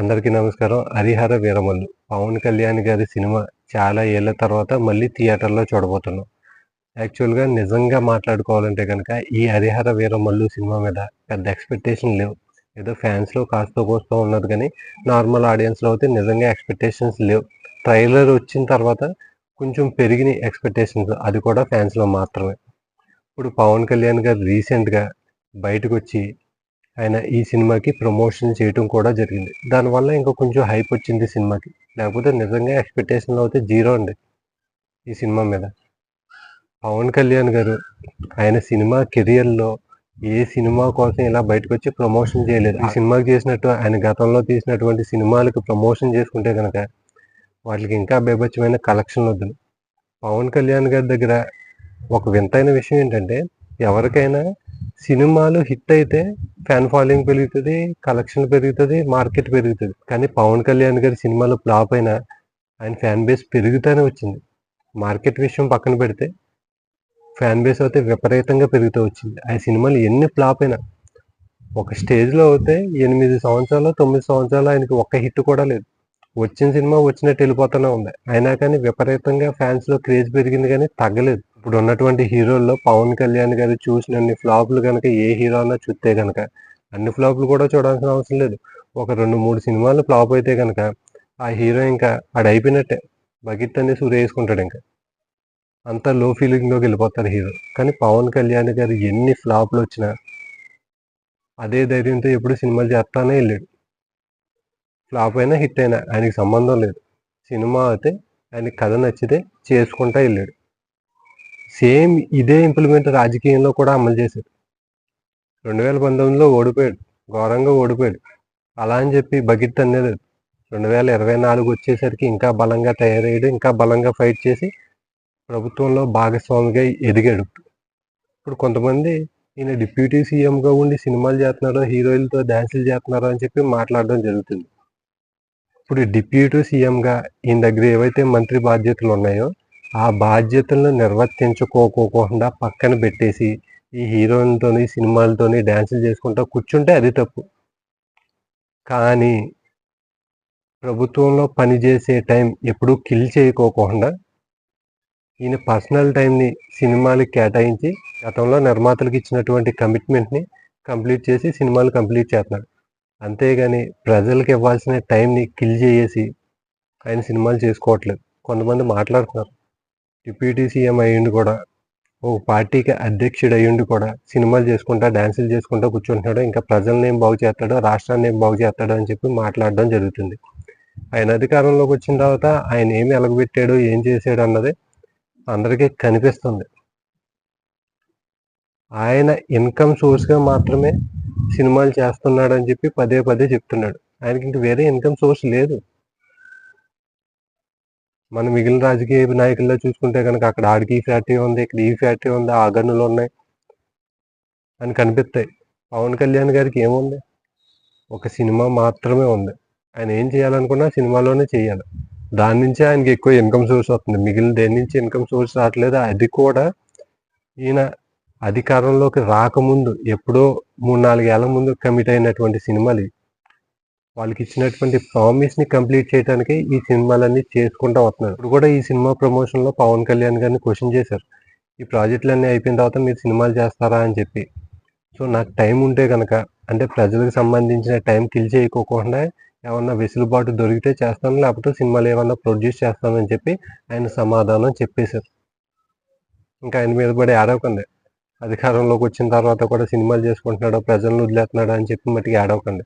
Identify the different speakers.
Speaker 1: అందరికీ నమస్కారం. హరిహర వీరమల్లు. పవన్ కళ్యాణ్ గారి సినిమా చాలా ఏళ్ళ తర్వాత మళ్ళీ థియేటర్లో చూడబోతున్నాం. యాక్చువల్గా నిజంగా మాట్లాడుకోవాలంటే కనుక ఈ హరిహర వీరమల్లు సినిమా మీద పెద్ద ఎక్స్పెక్టేషన్ లేవు. ఏదో ఫ్యాన్స్లో కాస్త కోస్తూ ఉన్నది కానీ నార్మల్ ఆడియన్స్లో అయితే నిజంగా ఎక్స్పెక్టేషన్స్ లేవు. ట్రైలర్ వచ్చిన తర్వాత కొంచెం పెరిగిన ఎక్స్పెక్టేషన్స్ అది కూడా ఫ్యాన్స్లో మాత్రమే. ఇప్పుడు పవన్ కళ్యాణ్ గారు రీసెంట్గా బయటకు వచ్చి ఆయన ఈ సినిమాకి ప్రమోషన్ చేయటం కూడా జరిగింది. దానివల్ల ఇంకా కొంచెం హైప్ వచ్చింది సినిమాకి. లేకపోతే నిజంగా ఎక్స్పెక్టేషన్లో అయితే జీరో అండి ఈ సినిమా మీద. పవన్ కళ్యాణ్ గారు ఆయన సినిమా కెరియర్లో ఏ సినిమా కోసం ఇలా బయటకు వచ్చి ప్రమోషన్ చేయలేదు. ఈ సినిమాకి చేసినట్టు ఆయన గతంలో తీసినటువంటి సినిమాలకు ప్రమోషన్ చేసుకుంటే కనుక వాటికి ఇంకా బేభత్యమైన కలెక్షన్లు వద్దు పవన్ కళ్యాణ్ గారి దగ్గర ఒక వింతైన విషయం ఏంటంటే ఎవరికైనా సినిమాలు హిట్ అయితే ఫ్యాన్ ఫాలోయింగ్ పెరుగుతుంది కలెక్షన్ పెరుగుతుంది మార్కెట్ పెరుగుతుంది. కానీ పవన్ కళ్యాణ్ గారి సినిమాలు ఫ్లాప్ అయినా ఆయన ఫ్యాన్ బేస్ పెరుగుతూనే వచ్చింది. మార్కెట్ విషయం పక్కన పెడితే ఫ్యాన్ బేస్ అయితే విపరీతంగా పెరుగుతూ వచ్చింది. ఆ సినిమాలు ఎన్ని ఫ్లాప్ అయినా ఒక స్టేజ్లో అయితే ఎనిమిది సంవత్సరాలు తొమ్మిది సంవత్సరాలు ఆయనకి ఒక్క హిట్ కూడా లేదు. వచ్చిన సినిమా వచ్చినట్టు వెళ్ళిపోతూనే ఉంది. అయినా కానీ విపరీతంగా ఫ్యాన్స్లో క్రేజ్ పెరిగింది కానీ తగ్గలేదు. ఇప్పుడు ఉన్నటువంటి హీరోల్లో పవన్ కళ్యాణ్ గారు చూసినన్ని ఫ్లాప్లు కనుక ఏ హీరో అన్నా చూస్తే కనుక అన్ని ఫ్లాప్లు కూడా చూడాల్సిన అవసరం లేదు. ఒక రెండు మూడు సినిమాలు ఫ్లాప్ అయితే కనుక ఆ హీరో ఇంకా ఆడు అయిపోయినట్టే బకెట్ అనేసి వేసుకుంటాడు ఇంకా. అంత లో ఫీలింగ్లోకి వెళ్ళిపోతారు హీరో. కానీ పవన్ కళ్యాణ్ గారు ఎన్ని ఫ్లాప్లు వచ్చినా అదే ధైర్యంతో ఎప్పుడు సినిమాలు చేస్తానే వెళ్ళాడు. ఫ్లాప్ అయినా హిట్ అయినా ఆయనకి సంబంధం లేదు. సినిమా అయితే ఆయనకి కథ నచ్చితే చేసుకుంటా వెళ్ళాడు. సేమ్ ఇదే ఇంప్లిమెంట్ రాజకీయంలో కూడా అమలు చేశాడు. రెండు వేల పంతొమ్మిదిలో ఓడిపోయాడు. ఘోరంగా ఓడిపోయాడు. అలా అని చెప్పి బకెట్ అనేది రెండు వేల ఇరవై నాలుగు వచ్చేసరికి ఇంకా బలంగా తయారయ్యాడు. ఇంకా బలంగా ఫైట్ చేసి ప్రభుత్వంలో భాగస్వామిగా ఎదిగాడు. ఇప్పుడు కొంతమంది ఈయన డిప్యూటీ సీఎంగా ఉండి సినిమాలు చేస్తున్నారో హీరోయిన్తో డ్యాన్సులు చేస్తున్నారో అని చెప్పి మాట్లాడడం జరుగుతుంది. ఇప్పుడు డిప్యూటీ సీఎంగా ఈయన దగ్గర ఏవైతే మంత్రి బాధ్యతలు ఉన్నాయో ఆ బాధ్యతలను నిర్వర్తించుకోకోకుండా పక్కన పెట్టేసి ఈ హీరోయిన్తోని సినిమాలతోని డ్యాన్సులు చేసుకుంటా కూర్చుంటే అది తప్పు. కానీ ప్రభుత్వంలో పనిచేసే టైం ఎప్పుడూ కిల్ చేయకోకుండా ఈయన పర్సనల్ టైంని సినిమాలకు కేటాయించి గతంలో నిర్మాతలకు ఇచ్చినటువంటి కమిట్మెంట్ని కంప్లీట్ చేసి సినిమాలు కంప్లీట్ చేస్తున్నాడు. అంతేగాని ప్రజలకు ఇవ్వాల్సిన టైంని కిల్ చేసి ఆయన సినిమాలు చేసుకోవట్లేదు. కొంతమంది మాట్లాడుతున్నారు. డిప్యూటీ సీఎం అయ్యిండు కూడా ఓ పార్టీకి అధ్యక్షుడు అయ్యిండి కూడా సినిమాలు చేసుకుంటా డ్యాన్సులు చేసుకుంటా కూర్చుంటున్నాడు. ఇంకా ప్రజల్ని ఏం బాగు చేస్తాడో రాష్ట్రాన్ని ఏం బాగు చేస్తాడో అని చెప్పి మాట్లాడడం జరుగుతుంది. ఆయన అధికారంలోకి వచ్చిన తర్వాత ఆయన ఏమి ఎలగబెట్టాడు ఏం చేశాడు అన్నది అందరికీ కనిపిస్తుంది. ఆయన ఇన్కమ్ సోర్స్గా మాత్రమే సినిమాలు చేస్తున్నాడు అని చెప్పి పదే పదే చెప్తున్నాడు. ఆయనకి ఇంక వేరే ఇన్కమ్ సోర్స్ లేదు. మన మిగిలిన రాజకీయ నాయకుల్లో చూసుకుంటే కనుక అక్కడ ఆడికి ఈ ఫ్యాక్టరీ ఉంది ఇక్కడ ఈ ఫ్యాక్టరీ ఉంది ఆ గన్నులు ఉన్నాయి అని కనిపిస్తాయి. పవన్ కళ్యాణ్ గారికి ఏముంది? ఒక సినిమా మాత్రమే ఉంది. ఆయన ఏం చేయాలనుకున్నా సినిమాలోనే చేయాలి. దాని నుంచే ఆయనకి ఎక్కువ ఇన్కమ్ సోర్స్ వస్తుంది. మిగిలిన దేని నుంచి ఇన్కమ్ సోర్స్ రావట్లేదు అది కూడా ఈయన అధికారంలోకి రాకముందు ఎప్పుడో మూడు నాలుగేళ్ళ ముందు కమిట్ అయినటువంటి సినిమాలు ఇవి. వాళ్ళకి ఇచ్చినటువంటి ప్రామిస్ని కంప్లీట్ చేయడానికి ఈ సినిమాలన్నీ చేసుకుంటూ వస్తున్నారు. ఇప్పుడు కూడా ఈ సినిమా ప్రమోషన్లో పవన్ కళ్యాణ్ గారిని క్వశ్చన్ చేశారు. ఈ ప్రాజెక్టులన్నీ అయిపోయిన తర్వాత మీరు సినిమాలు చేస్తారా అని చెప్పి. సో నాకు టైం ఉంటే కనుక అంటే ప్రజలకు సంబంధించిన టైం కిల్ చేయకోకుండా ఏమన్నా వెసులుబాటు దొరికితే చేస్తాను లేకపోతే సినిమాలు ఏమన్నా ప్రొడ్యూస్ చేస్తానని చెప్పి ఆయన సమాధానం చెప్పేశారు. ఇంకా ఆయన మీద పడి ఆడవకండి అధికారంలోకి వచ్చిన తర్వాత కూడా సినిమాలు చేసుకుంటున్నాడు ప్రజలను వదిలేస్తున్నాడు అని చెప్పి మట్టుకు ఆడవకండి